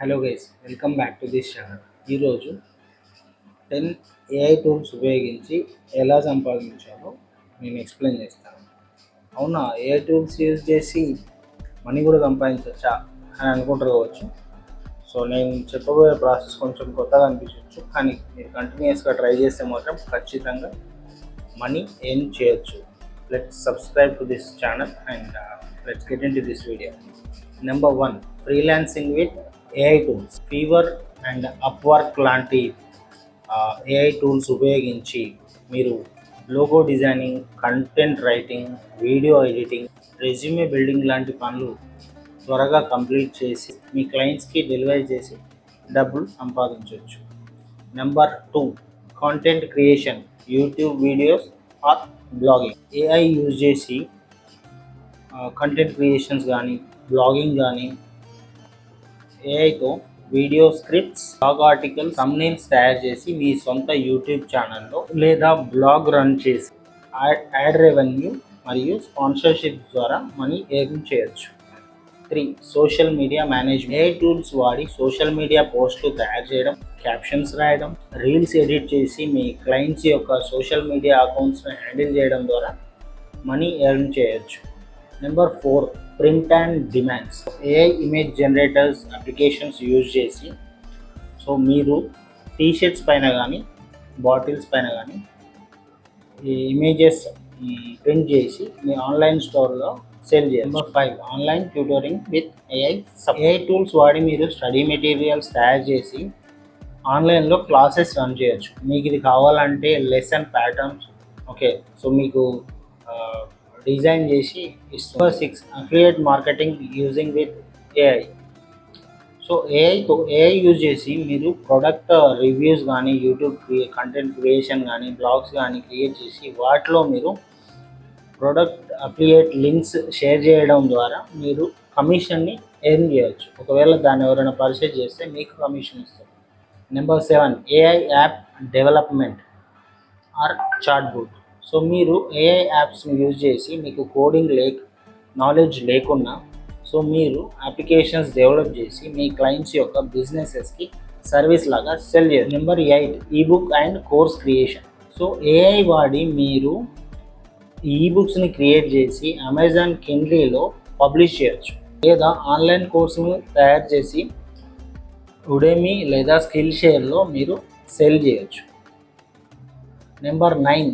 Hello guys welcome back to this channel ఈరోజు ten AI tools ఉపయోగించి ఎలా సంపాదించాలో నేను ఎక్స్ప్లెయిన్ చేస్తాను. అవునా? ఏఐ టూల్స్ యూజ్ చేసి మనీ కూడా సంపాదించవచ్చా అని అనుకుంటారు కావచ్చు. సో నేను చెప్పబోయే ప్రాసెస్ కొంచెం కొత్తగా అనిపించవచ్చు కానీ మీరు కంటిన్యూస్గా ట్రై చేస్తే మాత్రం ఖచ్చితంగా మనీ ఏం చేయొచ్చు. Let's subscribe to this channel and let's get into this video number one freelancing with AI tools Fiverr and Upwork లాంటి ఏఐ టూల్స్ ఉపయోగించి మీరు logo designing content writing video editing resume building లాంటి పనులు త్వరగా complete చేసి మీ క్లయింట్స్కి delivery చేసి డబ్బులు సంపాదించవచ్చు number two content creation YouTube videos or blogging AI use చేసి కంటెంట్ క్రియేషన్స్ కానీ బ్లాగింగ్ కానీ ఏఐతో video scripts blog article thumbnails తయారు చేసి మీ సొంత యూట్యూబ్ ఛానల్లో లేదా బ్లాగ్ రన్ చేసి యాడ్ యాడ్ రెవెన్యూ మరియు స్పాన్సర్షిప్ ద్వారా మనీ ఎర్న్ చేయొచ్చు. Three social media management AI tools వాడి సోషల్ మీడియా పోస్టులు తయారు చేయడం క్యాప్షన్స్ రాయడం రీల్స్ ఎడిట్ చేసి మీ క్లయింట్స్ యొక్క సోషల్ మీడియా అకౌంట్స్ని హ్యాండిల్ చేయడం ద్వారా మనీ ఎర్న్ చేయొచ్చు. Number four print and demands AI image generators applications use చేసి సో మీరు టీషర్ట్స్ పైన కానీ బాటిల్స్ పైన కానీ ఈ ఇమేజెస్ ప్రింట్ చేసి మీ ఆన్లైన్ స్టోర్లో సేల్ చేయాలి. Number five online tutoring with AI AI tools వాడి మీరు స్టడీ మెటీరియల్స్ తయారు చేసి ఆన్లైన్లో క్లాసెస్ రన్ చేయొచ్చు. మీకు ఇది కావాలంటే లెసన్ ప్యాటర్న్స్ ఓకే సో మీకు డిజైన్ చేసి ఇస్తుంది six affiliate marketing using with AI so ఏఐతో AI use చేసి మీరు ప్రొడక్ట్ రివ్యూస్ కానీ యూట్యూబ్ కంటెంట్ క్రియేషన్ కానీ బ్లాగ్స్ కానీ క్రియేట్ చేసి వాటిలో మీరు ప్రొడక్ట్ అఫిలియేట్ లింక్స్ షేర్ చేయడం ద్వారా మీరు కమిషన్ని ఎర్న్ చేయొచ్చు. ఒకవేళ దాన్ని ఎవరైనా పర్చేజ్ చేస్తే మీకు కమిషన్ ఇస్తారు. Number seven AI app development or chatbot so మీరు ఏఐ యాప్స్ని యూజ్ చేసి మీకు కోడింగ్ లేక్ నాలెడ్జ్ లేకున్నా సో మీరు అప్లికేషన్స్ డెవలప్ చేసి మీ క్లయింట్స్ యొక్క బిజినెసెస్కి సర్వీస్ లాగా సెల్ చేయాలి. Number eight ebook and course creation so AI వాడి మీరు ఈబుక్స్ని క్రియేట్ చేసి అమెజాన్ కిండ్లీలో పబ్లిష్ చేయొచ్చు. లేదా ఆన్లైన్ కోర్సును తయారు చేసి ఉడేమి లేదా స్కిల్ షేర్లో మీరు సెల్ చేయొచ్చు. Number nine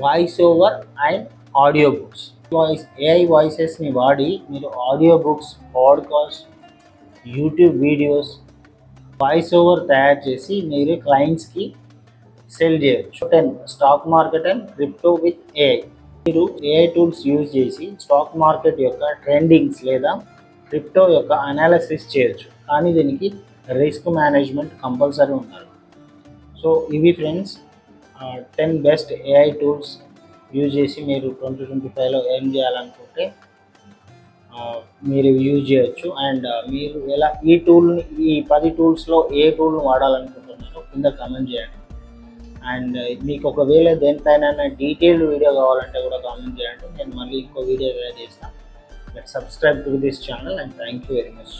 voice over and audio books voice AI వాయిసెస్ని వాడి మీరు audio books podcast YouTube videos voice over తయారు చేసి మీరు క్లయింట్స్కి సెల్ చేయవచ్చు ten stock market and crypto with AI మీరు ఏఐ టూల్స్ యూజ్ చేసి స్టాక్ మార్కెట్ యొక్క ట్రెండింగ్స్ లేదా క్రిప్టో యొక్క అనాలిసిస్ చేయొచ్చు. కానీ దీనికి రిస్క్ మేనేజ్మెంట్ కంపల్సరీ ఉండాలి. సో ఇవి friends ten best AI tools use చేసి మీరు ట్వంటీ ట్వంటీ ఫైవ్లో ఏం చేయాలనుకుంటే మీరు యూజ్ చేయొచ్చు. అండ్ మీరు ఎలా ఈ టూల్ని ఈ పది టూల్స్లో ఏ టూల్ని వాడాలనుకుంటున్నారో కింద కమెంట్ చేయండి. అండ్ మీకు ఒకవేళ దేనిపైన డీటెయిల్డ్ వీడియో కావాలంటే కూడా కామెంట్ చేయండి. నేను మళ్ళీ ఇంకో వీడియో తయారు చేస్తాను subscribe to this channel and thank you very much